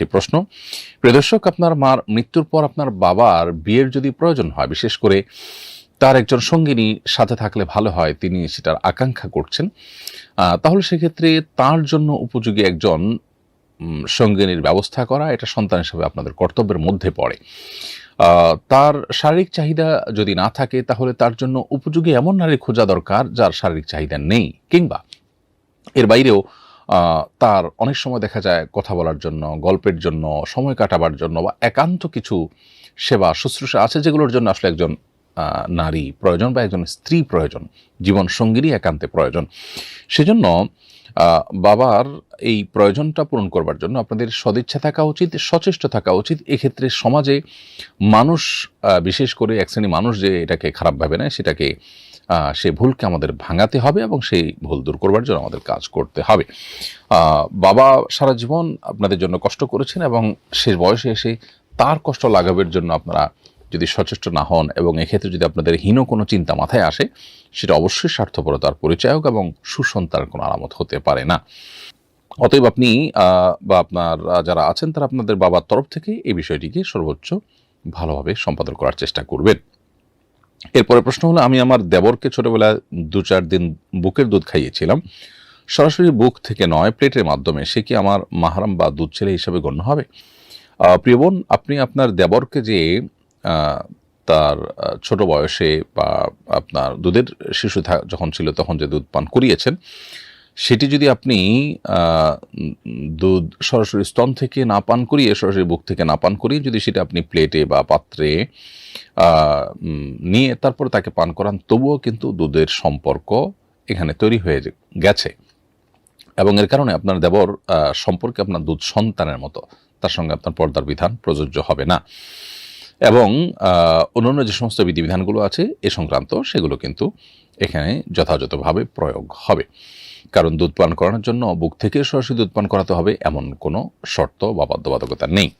এই প্রশ্ন। প্রিয় দর্শক, আপনার মার মৃত্যুর পর আপনার বাবার বিয়ের যদি প্রয়োজন হয়, বিশেষ করে তার একজন সঙ্গিনী সাথে থাকলে ভালো হয়, তিনি সেটার আকাঙ্ক্ষা করছেন তাহলে সেক্ষেত্রে তার জন্য উপযোগী একজন সঙ্গিনীর ব্যবস্থা করা, এটা সন্তান হিসেবে আপনাদের কর্তব্যের মধ্যে পড়ে। তার শারীরিক চাহিদা যদি না থাকে, তাহলে তার জন্য উপযোগী এমন নারী খোঁজা দরকার, যার শারীরিক চাহিদা নেই, কিংবা এর বাইরেও তার অনেক সময় দেখা যায় কথা বলার জন্য, গল্পের জন্য, সময় কাটাবার জন্য বা একান্ত কিছু সেবা, শুশ্রূষা আছে যেগুলোর জন্য আসলে একজন নারী প্রয়োজন বা একজন স্ত্রী প্রয়োজন, জীবন সঙ্গীরই একান্তে প্রয়োজন। সেজন্য বাবার এই প্রয়োজনটা পূরণ করবার জন্য আপনাদের সদিচ্ছা থাকা উচিত, সচেষ্ট থাকা উচিত। এক্ষেত্রে সমাজে মানুষ বিশেষ করে এক শ্রেণি মানুষ যে এটাকে খারাপ ভাবে না সেটাকে সে ভুলকে আমাদের ভাঙাতে হবে এবং সেই ভুল দূর করবার জন্য আমাদের কাজ করতে হবে। বাবা সারা জীবন আপনাদের জন্য কষ্ট করেছেন এবং শেষ বয়সে এসে তার কষ্ট লাগাবের জন্য আপনারা যদি সচেষ্ট না হন এবং এক্ষেত্রে যদি আপনাদের হীন কোনো চিন্তা মাথায় আসে, সেটা অবশ্যই স্বার্থপরতার পরিচায়ক এবং সুসন্তার কোনো আলামত হতে পারে না। অতএব আপনি বা আপনার যারা আছেন তারা আপনাদের বাবার তরফ থেকে এই বিষয়টিকে সর্বোচ্চ ভালোভাবে সম্পাদন করার চেষ্টা করবেন। এরপরে প্রশ্ন হলো, আমি আমার দেবরকে ছোটবেলায় দু চার দিন বুকের দুধ খাইয়েছিলাম। সরাসরি বুক থেকে নয়, প্লেটের মাধ্যমে। সে কি আমার মাহারাম বা দুধ ছেলে হিসাবে গণ্য হবে? প্রিয় বোন, আপনি আপনার দেবরকে যে তার ছোট বয়সে বা আপনার দুধের শিশু যখন ছিল তখন যে দুধ পান করিয়েছেন সেটি যদি আপনি দুধ সরাসরি স্তন থেকে না পান করিয়ে, সরাসরি বুক থেকে না পান করিয়ে যদি সেটা আপনি প্লেটে বা পাত্রে নিয়ে তারপর তাকে পান করান, তবুও কিন্তু দুধের সম্পর্ক এখানে তৈরি হয়ে গেছে। এবং এর কারণে আপনার দেবর সম্পর্কে আপনার দুধ সন্তানের মতো। তার সঙ্গে আপনার পর্দার বিধান প্রযোজ্য হবে না। এবং অন্যান্য যে সমস্ত বিধিবিধানগুলো আছে, এ সংক্রান্ত সেগুলো কিন্তু এখানে যথাযথভাবে প্রয়োগ হবে। কারণ দুধ পান করানোর জন্য বুক থেকে সরাসরি দুধ পান করাতে হবে, এমন কোনো শর্ত বা বাধ্যবাধকতা নেই।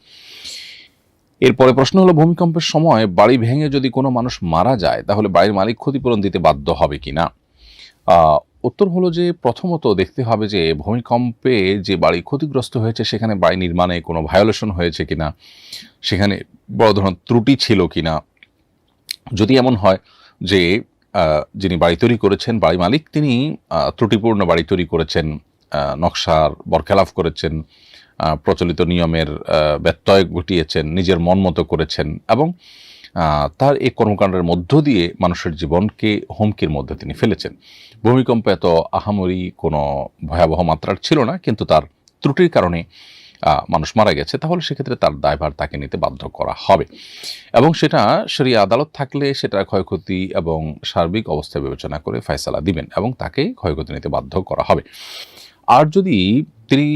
এরপরে প্রশ্ন হলো, ভূমিকম্পের সময় বাড়ি ভেঙে যদি কোনো মানুষ মারা যায়, তাহলে বাড়ির মালিক ক্ষতিপূরণ দিতে বাধ্য হবে কি না উত্তর হলো যে, প্রথমত দেখতে হবে যে, ভূমিকম্পে যে বাড়ি ক্ষতিগ্রস্ত হয়েছে, সেখানে বাড়ি নির্মাণে কোনো ভায়োলেশন হয়েছে কিনা? সেখানে বড় ধরনের ত্রুটি ছিল কিনা? যদি এমন হয় যে যিনি বাড়ি তৈরি করেছেন, বাড়ি মালিক, তিনি ত্রুটিপূর্ণ বাড়ি তৈরি করেছেন নকশার বরখেলাফ করেছেন প্রচলিত নিয়মের ব্যত্যয় ঘটিয়েছেন, নিজের মন মতো করেছেন এবং তার এই কর্মকাণ্ডের মধ্য দিয়ে মানুষের জীবনকে হুমকির মধ্যে তিনি ফেলেছেন। ভূমিকম্প এত আহামরি কোনো ভয়াবহ মাত্রার ছিল না, কিন্তু তার ত্রুটির কারণে মানুষ মারা গেছে, তাহলে সেক্ষেত্রে তার দায়ভার তাকে নিতে বাধ্য করা হবে। এবং সেটা সেরিয়া আদালত থাকলে সেটা ক্ষয়ক্ষতি এবং সার্বিক অবস্থা বিবেচনা করে ফয়সালা দিবেন এবং তাকে ক্ষয়ক্ষতি নিতে বাধ্য করা হবে। আর যদি তিনি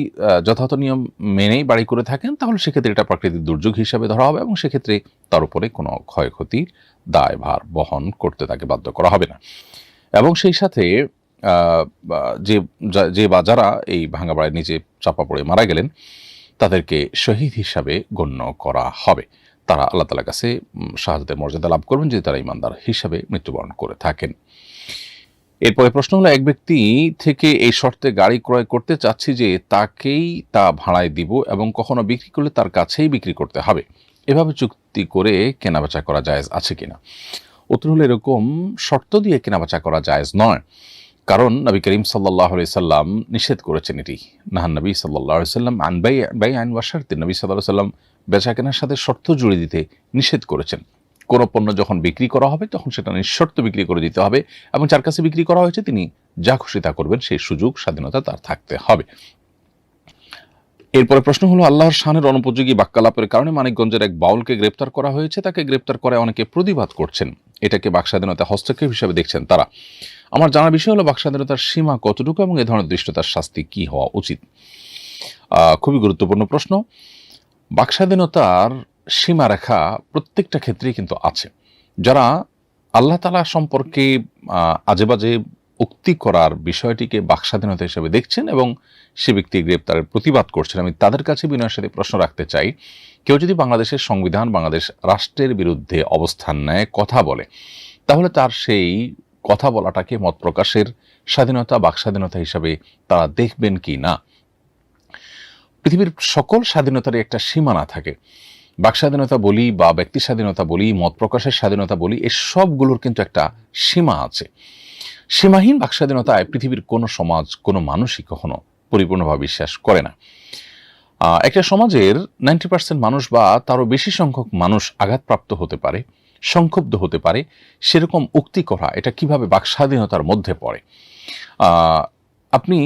যথাযথ নিয়ম মেনেই বাড়ি করে থাকেন, তাহলে সেক্ষেত্রে এটা প্রাকৃতিক দুর্যোগ হিসাবে ধরা হবে এবং সেক্ষেত্রে তার উপরে কোনো ক্ষয়ক্ষতির দায়ভার বহন করতে তাকে বাধ্য করা হবে না। এবং সেই সাথে যে যে বা যারা এই ভাঙা বাড়ির নিচে চাপা পড়ে মারা গেলেন তাদেরকে শহীদ হিসাবে গণ্য করা হবে। তারা আল্লাহ তালার কাছে শাহাদাতের মর্যাদা লাভ করবেন যদি তারা ইমানদার হিসাবে মৃত্যুবরণ করে থাকেন। এরপরে প্রশ্ন হলো, এক ব্যক্তি থেকে এই শর্তে গাড়ি ক্রয় করতে চাচ্ছি যে তাকেই তা ভাড়ায় দিব এবং কখনো বিক্রি করলে তার কাছেই বিক্রি করতে হবে। এভাবে চুক্তি করে কেনাবেচা করা জায়েজ আছে কিনা? উত্তর হলো, এরকম শর্ত দিয়ে কেনাবেচা করা জায়েজ নয়। কারণ নবী করিম সাল্লাহ সাল্লাম নিষেধ করেছেন এটি। নাহান নবী সাল্লাম আন বাই বাই আইন ওয়াশার্তি নবী সাল্লাহ সাল্লাম বেচা কেনার সাথে শর্ত জুড়ে দিতে নিষেধ করেছেন। কোনো পণ্য যখন বিক্রি করা হবে, তখন সেটা নিঃশর্ত বিক্রি করে দিতে হবে এবং যার কাছে বিক্রি করা হয়েছে, তিনি যা খুশি তা করবেন, সেই সুযোগ, স্বাধীনতা তার থাকতে হবে। এরপরে প্রশ্ন হলো, আল্লাহর শানের অনুপযোগী বাক্যালাপের কারণে মানিকগঞ্জের এক বাউলকে গ্রেপ্তার করা হয়েছে। তাকে গ্রেপ্তার করে অনেকে প্রতিবাদ করছেন। এটাকে বাকস্বাধীনতা হস্তক্ষেপ হিসেবে দেখছেন তারা। আমার জানার বিষয় হলো, বাকস্বাধীনতার সীমা কতটুকু এবং এ ধরনের দৃষ্টতার শাস্তি কি হওয়া উচিত? খুবই গুরুত্বপূর্ণ প্রশ্ন। বাক বাকস্বাধীনতার সীমারেখা প্রত্যেকটা ক্ষেত্রেই কিন্তু আছে। যারা আল্লাহ তালা সম্পর্কে আজেবাজে উক্তি করার বিষয়টিকে বাকস্বাধীনতা হিসেবে দেখছেন এবং সে ব্যক্তি গ্রেপ্তারের প্রতিবাদ করছেন। আমি তাদের কাছে বিনয়ের সাথে প্রশ্ন রাখতে চাই। কেউ যদি বাংলাদেশের সংবিধান, বাংলাদেশ রাষ্ট্রের বিরুদ্ধে অবস্থান নেয়, কথা বলে, তাহলে তার সেই কথা বলাটাকে মত প্রকাশের স্বাধীনতা বাকস্বাধীনতা হিসাবে তারা দেখবেন কি না? পৃথিবীর সকল স্বাধীনতারই একটা সীমানা থাকে। বাক স্বাধীনতা বলি বা ব্যক্তি স্বাধীনতা বলি, মত প্রকাশের স্বাধীনতা বলি এই সবগুলোর কিন্তু একটা সীমা আছে। সীমাহীন বাক স্বাধীনতায় পৃথিবীর কোনো সমাজ, কোনো মানুষই কখনো পরিপূর্ণভাবে বিশ্বাস করে না। একটা সমাজের নাইনটি পার্সেন্ট মানুষ বা তারও বেশি সংখ্যক মানুষ আঘাতপ্রাপ্ত হতে পারে, সংক্ষুব্ধ হতে পারে, সেরকম উক্তি করা, এটা কীভাবে বাক স্বাধীনতার মধ্যে পড়ে? আপনি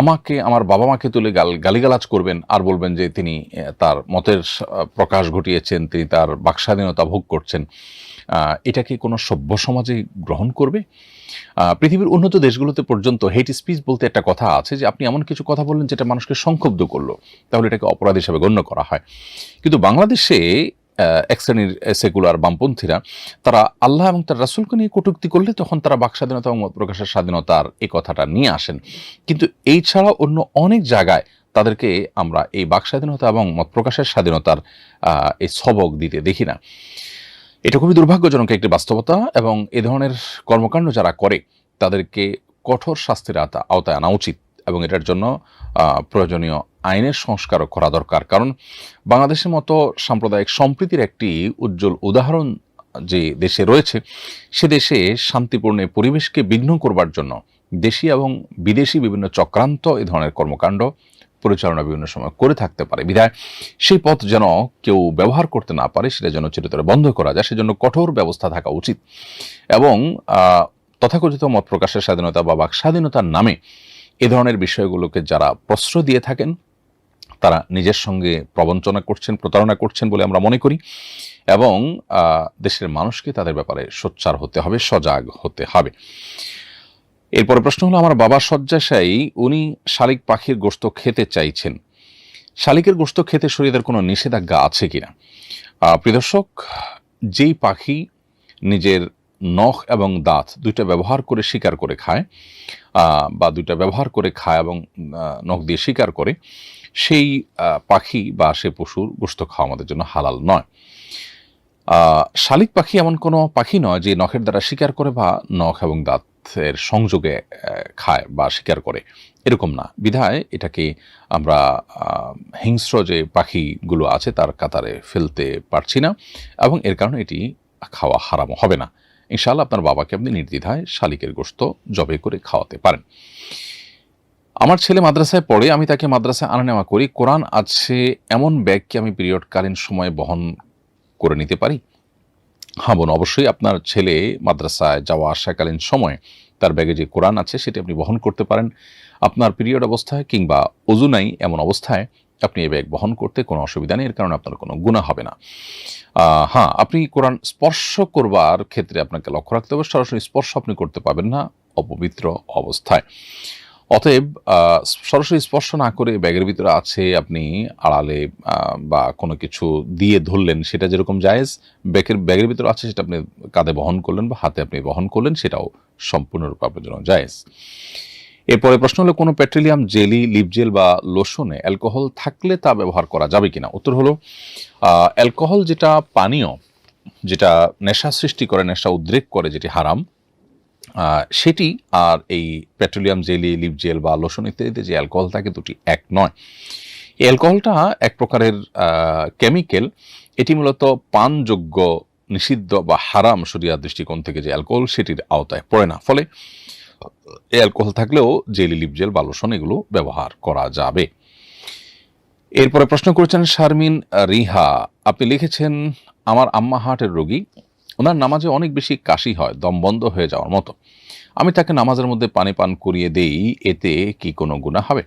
আমাকে, আমার বাবা মাকে তুলে গাল, গালিগালাজ করবেন আর বলবেন যে তিনি তার মতের প্রকাশ ঘটিয়েছেন, তিনি তার বাক স্বাধীনতা ভোগ করছেন। এটা কি কোনো সভ্য সমাজে গ্রহণ করবে? পৃথিবীর উন্নত দেশগুলোতে পর্যন্ত হেট স্পিচ বলতে একটা কথা আছে যে আপনি এমন কিছু কথা বললেন যেটা মানুষকে সংক্ষুব্ধ করল। তাহলে এটাকে অপরাধ হিসাবে গণ্য করা হয়। কিন্তু বাংলাদেশে এক শ্রেণির সেকুলার বামপন্থীরা, তারা আল্লাহ এবং তার রাসুলকে নিয়ে কটূক্তি করলে তখন তারা বাক স্বাধীনতা এবং প্রকাশের স্বাধীনতার এই কথাটা নিয়ে আসেন। কিন্তু এই ছাড়া অন্য অনেক জায়গায় তাদেরকে আমরা এই বাক স্বাধীনতা এবং মত প্রকাশের স্বাধীনতার এই সবক দিতে দেখি না। এটা খুবই দুর্ভাগ্যজনক একটি বাস্তবতা এবং এ ধরনের কর্মকাণ্ড যারা করে, তাদেরকে কঠোর শাস্তির আওতা- আওতায় আনা উচিত এবং এটার জন্য প্রয়োজনীয় আইনের সংস্কারও করা দরকার। কারণ বাংলাদেশের মতো সাম্প্রদায়িক সম্প্রীতির একটি উজ্জ্বল উদাহরণ যে দেশে রয়েছে, সে দেশে শান্তিপূর্ণ পরিবেশকে বিঘ্ন করবার জন্য দেশি এবং বিদেশি বিভিন্ন চক্রান্ত এ ধরনের কর্মকাণ্ড পরিচালনা বিভিন্ন সময় করে থাকতে পারে। বিধায় সেই পথ যেন কেউ ব্যবহার করতে না পারে, সেটা যেন চিরতরে বন্ধ করা যায়, সেজন্য কঠোর ব্যবস্থা থাকা উচিত। এবং তথাকথিত মত প্রকাশের স্বাধীনতা বা বাক স্বাধীনতার নামে এ ধরনের বিষয়গুলোকে যারা প্রশ্রয় দিয়ে থাকেন, তারা নিজের সঙ্গে প্রবঞ্চনা করছেন, প্রতারণা করছেন বলে আমরা মনে করি এবং দেশের মানুষকে তাদের ব্যাপারে সোচ্চার হতে হবে, সজাগ হতে হবে। এরপরে প্রশ্ন হলো আমার বাবা শয্যাশায়ী উনি শালিক পাখির গোস্ত খেতে চাইছেন। শালিকের গোস্ত খেতে শরীরের কোনো নিষেধাজ্ঞা আছে কিনা? আহ, প্রিয় দর্শক যেই পাখি নিজের নখ এবং দাঁত দুইটা ব্যবহার করে শিকার করে খায় বা দুইটা ব্যবহার করে খায় এবং নখ দিয়ে শিকার করে সেই পাখি বা সে পশুর গোস্ত খাওয়া আমাদের জন্য হালাল নয়। শালিক পাখি এমন কোনো পাখি নয় যে নখের দ্বারা শিকার করে বা নখ এবং দাঁতের সংযোগে খায় বা শিকার করে। এরকম না। বিধায় এটাকে আমরা হিংস্র যে পাখিগুলো আছে তার কাতারে ফেলতে পারছি না এবং এর কারণে এটি খাওয়া হারাম হবে না। ইনশাআল্লাহ আপনার বাবাকে আপনি নির্দ্বিধায় শালিকের গোস্ত জবে করে খাওয়াতে পারেন। আমার ছেলে মাদ্রাসায় পড়ে, আমি তাকে মাদ্রাসায় আনা নেওয়া করি। কোরআন আছে এমন ব্যাগ কি আমি পিরিয়ডকালীন সময়ে বহন করে নিতে পারি। হ্যাঁ বোন, অবশ্যই আপনার ছেলে মাদ্রাসায় যাওয়া আসাকালীন সময়ে তার ব্যাগে যে কোরআন আছে সেটি আপনি বহন করতে পারেন। আপনার পিরিয়ড অবস্থায় কিংবা অজু নাই এমন অবস্থায় আপনি এই ব্যাগ বহন করতে কোনো অসুবিধা নেই, এর কারণে আপনার কোনো গুণা হবে না। হ্যাঁ আপনি কোরআন স্পর্শ করবার ক্ষেত্রে আপনাকে লক্ষ্য রাখতে হবে। সরাসরি স্পর্শ আপনি করতে পারবেন না অপবিত্র অবস্থায়। অতএব সরাসরি স্পর্শ না করে ব্যাগের ভিতরে আছে আপনি আড়ালে বা কোনো কিছু দিয়ে ধরলেন, সেটা যেরকম জায়েজ, ব্যাগের ব্যাগের ভিতরে আছে সেটা আপনি কাঁধে বহন করলেন বা হাতে আপনি বহন করলেন, সেটাও সম্পূর্ণরূপে আপনার জন্য জায়েজ। এরপরে প্রশ্ন হলো, কোনো পেট্রোলিয়াম, জেলি, লিপ জেল বা লোশনে অ্যালকোহল থাকলে তা ব্যবহার করা যাবে কিনা? উত্তর হলো অ্যালকোহল যেটা পানীয়, যেটা নেশা সৃষ্টি করে, নেশা উদ্রেক করে, যেটি হারাম সেটি আর এই পেট্রোলিয়াম, জেলি লিপ জেল বা লোশন ইত্যাদিতে যে অ্যালকোহল থাকে দুটি এক নয়। এই অ্যালকোহলটা এক প্রকারের কেমিক্যাল। এটি মূলত পানযোগ্য, নিষিদ্ধ বা হারাম শরিয়ার দৃষ্টিকোণ থেকে যে অ্যালকোহল, সেটির আওতায় পড়ে না। ফলে অ্যালকোহল থাকলেও জেলি লিপ জেল বা লোশন এগুলো ব্যবহার করা যাবে। এরপরে প্রশ্ন করেছেন শারমিন রিহা। আপনি লিখেছেন, আমার আম্মা হার্টের রোগী। ওনার নামাজে অনেক বেশি কাশি হয়, দম বন্ধ হয়ে যাওয়ার মতো। আমি তাকে নামাজের মধ্যে পানি পান করিয়ে দেই, এতে কি কোনো গুণা হবে?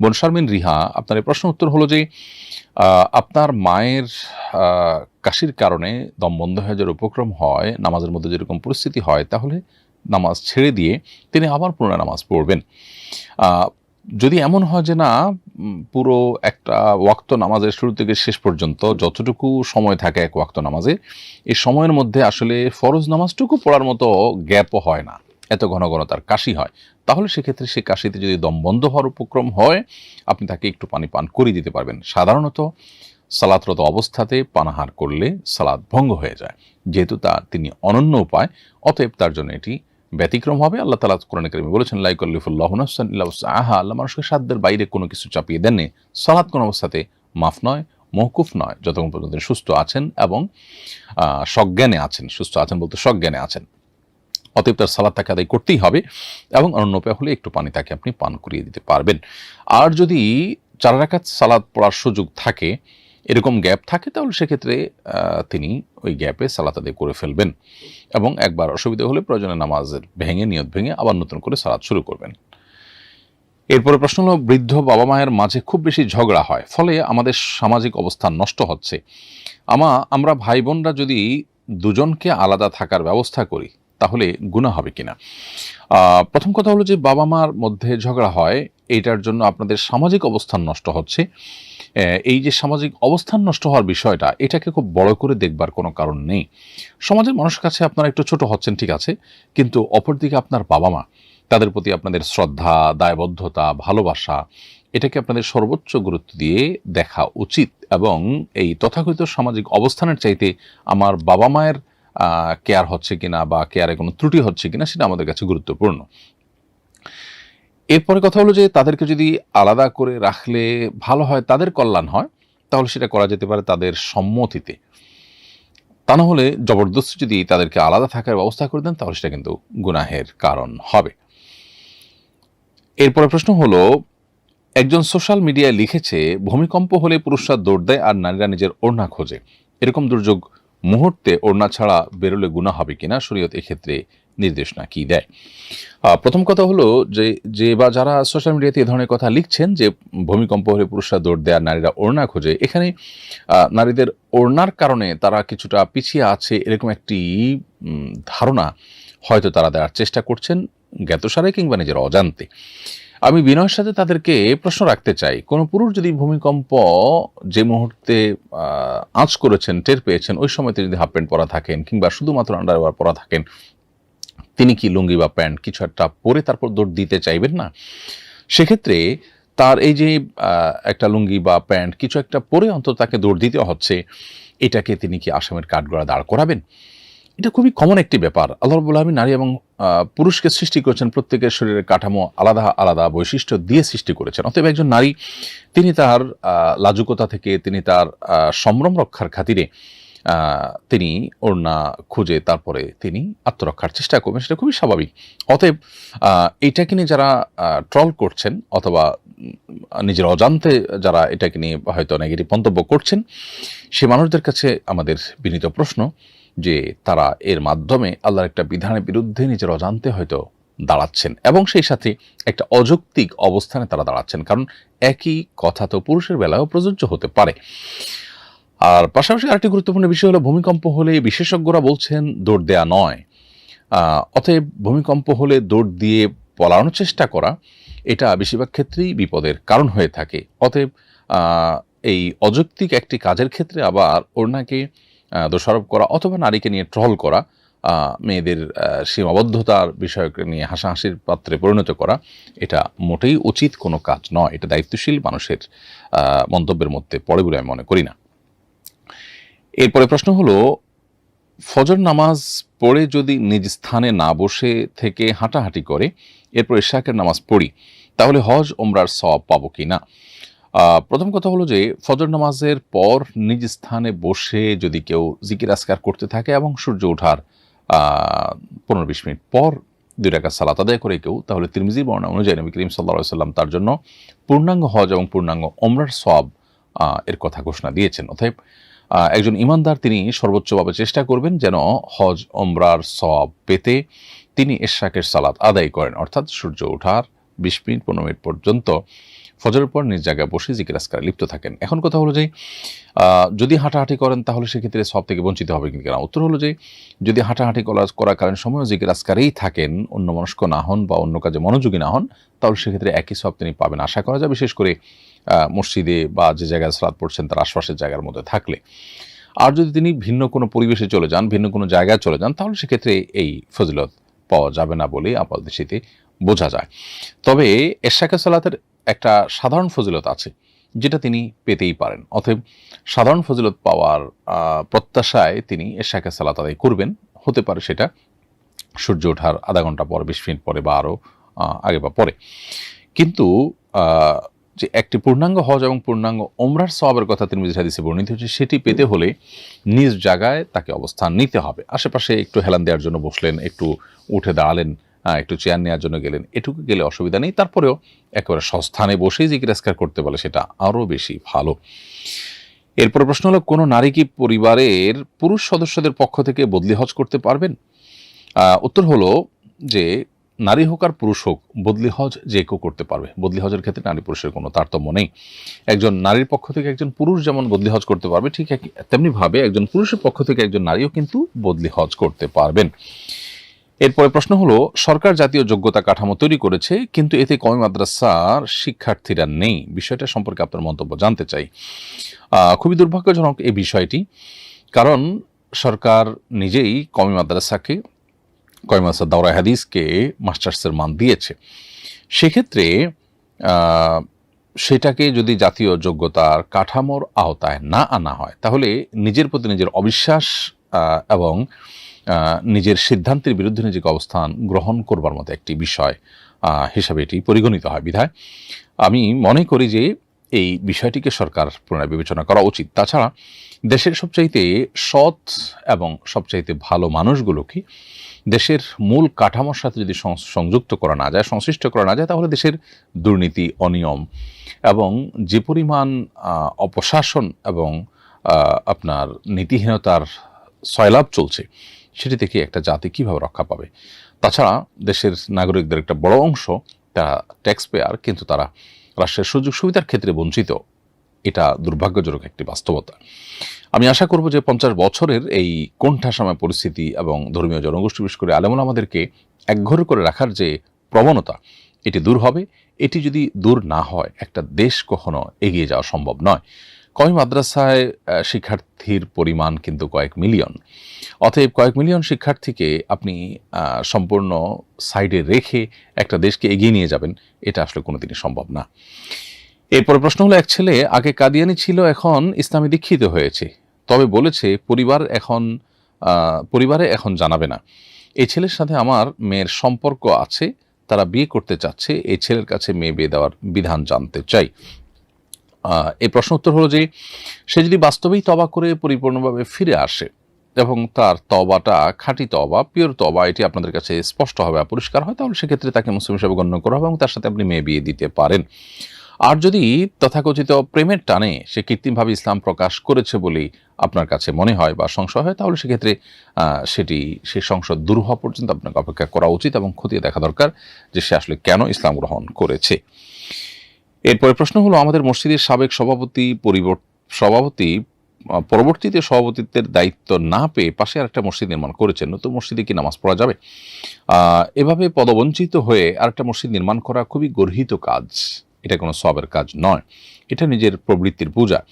বোন শারমিন, রিহা, আপনার প্রশ্ন উত্তর হলো যে আপনার মায়ের কাশির কারণে দম বন্ধ হয়ে যাওয়ার উপক্রম হয়, নামাজের মধ্যে যেরকম পরিস্থিতি হয়, তাহলে নামাজ ছেড়ে দিয়ে তিনি আবার পুনরায় নামাজ পড়বেন। যদি এমন হয় যে না পুরো একটা ওয়াক্ত নামাজের শুরু থেকে শেষ পর্যন্ত যতটুকু সময় থাকে এক ওয়াক্ত নামাজে, এই সময়ের মধ্যে আসলে ফরজ নামাজটুকু পড়ার মতো গ্যাপও হয় না, এত ঘন ঘন তার কাশি হয়। তাহলে সেক্ষেত্রে সে কাশিতে যদি দম বন্ধ হওয়ার উপক্রম হয়, আপনি তাকে একটু পানি পান করিয়ে দিতে পারবেন। সাধারণত সালাতরত অবস্থাতে পানাহার করলে সালাদ ভঙ্গ হয়ে যায়, যেহেতু তা তিনি অনন্য উপায়, অতএব তার জন্য এটি ব্যতিক্রম হবে, আল্লাহ তালা কোরআন করিমে বলেছেন লাইকল্লিফুল্লাহ আহা আল্লাহ মানুষকে সাধ্যের বাইরে কোনো কিছু চাপিয়ে দেননি। সালাদ কোনো অবস্থাতে মাফ নয় মহকুফ নয়, যতক্ষণ পর্যন্ত সুস্থ আছেন এবং সজ্ঞানে আছেন, সুস্থ আছেন বলতে সজ্ঞানে আছেন। অতএব তার সালাদ তাকে আদায় করতেই হবে এবং অন্য উপায় হলে একটু পানি তাকে আপনি পান করিয়ে দিতে পারবেন। আর যদি চার রাকাত সালাদ পড়ার সুযোগ থাকে এরকম গ্যাপ থাকে, তাহলে সেক্ষেত্রে তিনি ওই গ্যাপে সালাত আদায় করে ফেলবেন এবং একবার অসুবিধা হলে প্রয়োজনে নামাজের ভেঙে, নিয়ত ভেঙে আবার নতুন করে সালাদ শুরু করবেন। এরপরে প্রশ্ন হলো, বৃদ্ধ বাবা মায়ের মাঝে খুব বেশি ঝগড়া হয়, ফলে আমাদের সামাজিক অবস্থান নষ্ট হচ্ছে। আমা, আমরা ভাই বোনরা যদি দুজনকে আলাদা থাকার ব্যবস্থা করি, তাহলে গুণা হবে কিনা? প্রথম কথা হলো যে, বাবা মার মধ্যে ঝগড়া হয়, এইটার জন্য আপনাদের সামাজিক অবস্থান নষ্ট হচ্ছে। এই যে সামাজিক অবস্থান নষ্ট হওয়ার বিষয়টা, এটাকে খুব বড় করে দেখবার কোনো কারণ নেই। সমাজের মানুষের কাছে আপনারা একটু ছোট হচ্ছেন, ঠিক আছে, কিন্তু অপরদিকে আপনার বাবা মা, তাদের প্রতি আপনাদের শ্রদ্ধা, দায়বদ্ধতা, ভালোবাসা, এটাকে আপনাদের সর্বোচ্চ গুরুত্ব দিয়ে দেখা উচিত। এবং এই তথাকথিত সামাজিক অবস্থানের চাইতে আমার বাবা মায়ের কেয়ার হচ্ছে কিনা বা কেয়ারে কোনো ত্রুটি হচ্ছে কিনা, সেটা আমাদের কাছে গুরুত্বপূর্ণ। এরপরে কথা হলো যে তাদেরকে যদি আলাদা করে রাখলে ভালো হয়, তাদের কল্যাণ হয়, তাহলে সেটা করা যেতে পারে তাদের সম্মতিতে। তা না হলে জবরদস্তি যদি তাদেরকে আলাদা থাকার ব্যবস্থা করে দেন, তাহলে সেটা কিন্তু গুনাহের কারণ হবে। এরপরে প্রশ্ন হলো, একজন সোশ্যাল মিডিয়ায় লিখেছে, ভূমিকম্প হলে পুরুষরা দৌড় দেয় আর নারীরা নিজের ওড়না খোঁজে। এরকম দুর্যোগ মুহূর্তে ওড়না ছাড়া বেরোলে গুণা হবে কিনা? শরীয়ত এক্ষেত্রে নির্দেশনা কি দেয়? প্রথম কথা হলো যে যে বা যারা সোশ্যাল মিডিয়াতে এই ধরনের কথা লিখছেন যে, ভূমিকম্প হলে পুরুষরা দৌড় দেয় নারীরা ওড়না খোঁজে, এখানে নারীদের ওড়নার কারণে তারা কিছুটা পিছিয়ে আছে এরকম একটি ধারণা হয়তো তারা দেওয়ার চেষ্টা করছেন জ্ঞাতসারে কিংবা নিজের অজান্তে। আমি বিনয়ের সাথে তাদেরকে প্রশ্ন রাখতে চাই, কোনো পুরুষ যদি ভূমিকম্প যে মুহূর্তে আঁচ করেছেন, টের পেয়েছেন, ওই সময়তে যদি হাফ প্যান্ট পরা থাকেন কিংবা শুধুমাত্র আন্ডারওয়ার পরা থাকেন তিনি কি লুঙ্গি বা প্যান্ট কিছু একটা পরে তারপর দৌড় দিতে চাইবেন? না। সেক্ষেত্রে তার এই যে একটা লুঙ্গি বা প্যান্ট কিছু একটা পরে অন্তত তাকে দৌড় দিতে হচ্ছে, এটাকে তিনি কি আসামের কাঠগড়া দাঁড় করাবেন? এটা খুবই কমন একটি ব্যাপার। আল্লাহ রবুল্লা আলমী নারী এবং পুরুষকে সৃষ্টি করেছেন, প্রত্যেকের শরীরের কাঠামো আলাদা আলাদা বৈশিষ্ট্য দিয়ে সৃষ্টি করেছেন। অতএব একজন নারী, তিনি তার লাজুকতা থেকে, তিনি তার সম্ভ্রম রক্ষার খাতিরে তিনি ওড়না খুঁজে তারপরে তিনি আত্মরক্ষার চেষ্টা করবেন সেটা খুবই স্বাভাবিক। অতএব আহ, এইটাকে নিয়ে যারা ট্রল করছেন অথবা নিজের অজান্তে যারা এটাকে নিয়ে হয়তো নেগেটিভ মন্তব্য করছেন সে মানুষদের কাছে আমাদের বিনীত প্রশ্ন যে তারা এর মাধ্যমে আল্লাহর একটা বিধানের বিরুদ্ধে নিজের অজান্তে হয়তো দাঁড়াচ্ছেন এবং সেই সাথে একটা অযৌক্তিক অবস্থানে তারা দাঁড়াচ্ছেন। কারণ একই কথা তো পুরুষের বেলায়ও প্রযোজ্য হতে পারে। আর পাশাপাশি আরেকটি গুরুত্বপূর্ণ বিষয় হলো ভূমিকম্প হলে বিশেষজ্ঞরা বলছেন দৌড় দেয়া নয়। অতএব ভূমিকম্প হলে দৌড় দিয়ে পলানোর চেষ্টা করা এটা বেশিরভাগ ক্ষেত্রেই বিপদের কারণ হয়ে থাকে। অতএব এই অযৌক্তিক একটি কাজের ক্ষেত্রে আবার ওড়নাকে আহ, দোষারোপ করা অথবা নারীকে নিয়ে ট্রল করা মেয়েদের সীমাবদ্ধতার বিষয়কে নিয়ে হাসাহাসির পাত্রে পরিণত করা এটা মোটেই উচিত কোনো কাজ নয়। এটা দায়িত্বশীল মানুষের মন্তব্যের মধ্যে পড়ে বলে আমি মনে করি না। এরপরে প্রশ্ন হলো, ফজর নামাজ পড়ে যদি নিজ স্থানে না বসে থেকে হাঁটাহাঁটি করে, এরপর ইশাকের নামাজ পড়ি, তাহলে হজ ওমরার সব পাবো কি না প্রথম কথা হলো যে, ফজর নামাজের পর নিজ স্থানে বসে যদি কেউ জিকির আসকার করতে থাকে এবং সূর্য ওঠার পনেরো বিশ মিনিট পর দুই টাকা সালাত আদায় করে কেউ, তাহলে তিরমিজির বর্ণনা অনুযায়ী নবী করিম সাল্লা সাল্লাম তার জন্য পূর্ণাঙ্গ হজ এবং পূর্ণাঙ্গ ওমরার সব এর কথা ঘোষণা দিয়েছেন। অতএব একজন ইমানদার তিনি সর্বোচ্চভাবে চেষ্টা করবেন যেন হজ ওমরার সব পেতে তিনি এশাকের সালাত আদায় করেন। অর্থাৎ সূর্য ওঠার বিশ মিনিট, পনেরো মিনিট পর্যন্ত ফজরের পর নিজ জায়গায় বসে জিকির আসকারে লিপ্ত থাকেন। এখন কথা হলো যে যদি হাঁটাহাঁটি করেন তাহলে সেক্ষেত্রে সব থেকে বঞ্চিত হবে কিনা? উত্তর হলো যে, যদি হাঁটাহাঁটি করা করাকালীন সময়ও জিকির আসকারেই থাকেন অন্য মনস্ক না হন বা অন্য কাজে মনোযোগী না হন, তাহলে সেক্ষেত্রে একই সব তিনি পাবেন। আশা করা যায় বিশেষ করে মসজিদে বা যে জায়গায় সালাত পড়ছেন তার আশপাশের জায়গার মধ্যে থাকলে। আর যদি তিনি ভিন্ন কোনো পরিবেশে চলে যান, ভিন্ন কোনো জায়গায় চলে যান, তাহলে সেক্ষেত্রে এই ফজিলত পাওয়া যাবে না বলে আপাতদৃষ্টিতে বোঝা যায়। তবে এশাকে সালাতের একটা সাধারণ ফজিলত আছে, যেটা তিনি পেতেই পারেন। অতএব সাধারণ ফজিলত পাওয়ার প্রত্যাশায় তিনি এশাকে সালাত আদায় করবেন। হতে পারে সেটা সূর্য ওঠার আধা ঘণ্টা পরে, বিশ মিনিট পরে বা আরও আগে বা পরে। কিন্তু যে একটি পূর্ণাঙ্গ হজ এবং পূর্ণাঙ্গ ওমরার সওয়াবের কথা তিনি হাদিসে বর্ণিত হচ্ছে সেটি পেতে হলে নিজ জায়গায় তাকে অবস্থান নিতে হবে। আশেপাশে একটু হেলান দেওয়ার জন্য বসলেন, একটু উঠে দাঁড়ালেন একটু চেয়ার নেওয়ার জন্য গেলেন। এটুকু গেলে অসুবিধা নেই। তারপরেও একেবারে সস্থানে বসেই জিজ্ঞাসকার করতে বলে, সেটা আরও বেশি ভালো। এরপর প্রশ্ন হলো, কোনো নারী কি পরিবারের পুরুষ সদস্যদের পক্ষ থেকে বদলি হজ করতে পারবেন? উত্তর হলো যে, নারী হোক আর পুরুষ হোক, বদলি হজ যে কেউ করতে পারবে। বদলি হজের ক্ষেত্রে নারী পুরুষের কোনো তারতম্য নেই। একজন নারীর পক্ষ থেকে একজন পুরুষ যেমন বদলি হজ করতে পারবে, ঠিক একই তেমনি ভাবে একজন পুরুষের পক্ষ থেকে একজন নারীও কিন্তু বদলি হজ করতে পারবেন। এরপরে প্রশ্ন হলো, সরকার জাতীয় যোগ্যতা কাঠামো তৈরি করেছে, কিন্তু এতে কমি মাদ্রাসার শিক্ষার্থীরা নেই। বিষয়টা সম্পর্কে আপনার মন্তব্য জানতে চাই। খুবই দুর্ভাগ্যজনক এই বিষয়টি, কারণ সরকার নিজেই কমি মাদ্রাসাকে, কমি মাদ্রাসা দাওরা হাদিসকে মাস্টার্সের মান দিয়েছে। সেক্ষেত্রে সেটাকে যদি জাতীয় যোগ্যতার কাঠামোর আওতায় না আনা হয়, তাহলে নিজের প্রতি নিজের অবিশ্বাস এবং নিজের সিদ্ধান্তের বিরুদ্ধে নিজেকে অবস্থান গ্রহণ করবার মতো একটি বিষয় হিসাবে এটি পরিগণিত হয় বিধায়। আমি মনে করি যে এই বিষয়টিকে সরকার পুনরায় বিবেচনা করা উচিত। তাছাড়া দেশের সবচাইতে সৎ এবং সবচাইতে ভালো মানুষগুলোকে দেশের মূল কাঠামোর সাথে যদি সংযুক্ত করা না যায়, সংশ্লিষ্ট করা না যায়, তাহলে দেশের দুর্নীতি, অনিয়ম এবং যে পরিমাণ অপশাসন এবং আপনার নীতিহীনতার সয়লাভ চলছে সেটি থেকে একটা জাতি কীভাবে রক্ষা পাবে। তাছাড়া দেশের নাগরিকদের একটা বড় অংশ তারা ট্যাক্স পেয়ার কিন্তু তারা রাষ্ট্রের সুযোগ সুবিধার ক্ষেত্রে বঞ্চিত। এটা দুর্ভাগ্যজনক একটি বাস্তবতা। আমি আশা করব যে পঞ্চাশ বছরের এই কোণঠাসাময় পরিস্থিতি এবং ধর্মীয় জনগোষ্ঠী, বিশেষ করে আলেমুল আমাদেরকে একঘরে করে রাখার যে প্রবণতা, এটি দূর হবে। এটি যদি দূর না হয়, একটা দেশ কখনো এগিয়ে যাওয়া সম্ভব নয়। কয় মাদ্রাসায় শিক্ষার্থীর পরিমাণ কিন্তু কয়েক মিলিয়ন। অতএব কয়েক মিলিয়ন শিক্ষার্থীকে আপনি সম্পূর্ণ সাইডে রেখে একটা দেশকে এগিয়ে নিয়ে যাবেন, এটা আসলে কোনোদিনই সম্ভব না। এরপরে প্রশ্ন হলো, এক ছেলে, আগে কাদিয়ানি ছিল, এখন ইসলামে দীক্ষিত হয়েছে। তবে বলেছে, পরিবার এখন পরিবারে এখন জানাবে না। এই ছেলের সাথে আমার মেয়ের সম্পর্ক আছে, তারা বিয়ে করতে চাচ্ছে, এই ছেলের কাছে মেয়ে বিয়ে দেওয়ার বিধান জানতে চাই। এই প্রশ্ন উত্তর হলো যে, সে যদি বাস্তবেই তবা করে পরিপূর্ণভাবে ফিরে আসে এবং তার তবাটা খাঁটি তবা, পিওর তবা, এটি আপনাদের কাছে স্পষ্ট হবে পরিষ্কার হয়, তাহলে সেক্ষেত্রে তাকে মুসলিম হিসেবে গণ্য করা হবে এবং তার সাথে আপনি মেয়ে বিয়ে দিতে পারেন। আর যদি তথাকথিত প্রেমের টানে সে কৃত্রিমভাবে ইসলাম প্রকাশ করেছে বলেই আপনার কাছে মনে হয় বা সংশয় হয়, তাহলে সেক্ষেত্রে সেটি, সে সংশয় দূর হওয়া পর্যন্ত আপনাকে অপেক্ষা করা উচিত এবং খতিয়ে দেখা দরকার যে সে আসলে কেন ইসলাম গ্রহণ করেছে। এরপরে প্রশ্ন হলো, আমাদের মসজিদের সাবেক সভাপতি সভাপতি পরবর্তীতে সভাপতিত্বের দায়িত্ব না পেয়ে পাশে আরেকটা মসজিদ নির্মাণ করেছেন। নতুন মসজিদে কি নামাজ পড়া যাবে? এভাবে পদবঞ্চিত হয়ে আরেকটা মসজিদ নির্মাণ করা খুবই গর্হিত কাজ। এটা কোনো সবের কাজ নয়। এটা নিজের প্রবৃত্তির পূজা।